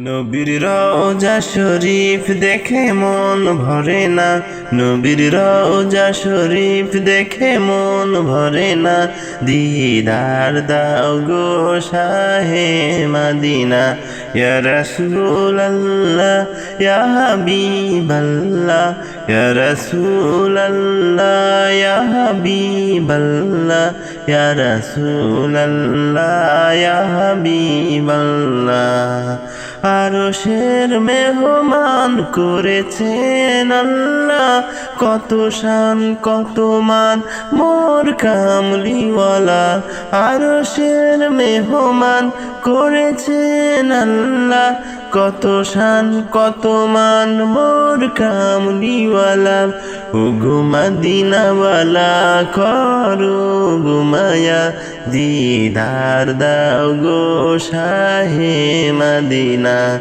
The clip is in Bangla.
নবীর রওজা শরীফ দেখে মন ভরে না। নবীর রওজা শরীফ দেখে মন ভরে না। দিদার দাও গো শাহে মাদিনা। ইয়া ইয়া হাবিবাল্লাহ। ইয়া ইয়া হাবিবাল্লাহ। ইয়া ইয়া হাবিবাল্লাহ। আরশের মেহমান করেছেন আল্লাহ। কত শান কত মান মোর কামলিওয়ালা। আরশের মেহমান করেছেন আল্লাহ। কত শান, কত মান, মোর কামলিওয়ালা। ও ঘুমাদিনাওয়ালা করো ঘুমায়া দিদার দাও গো শাহে মদিনা।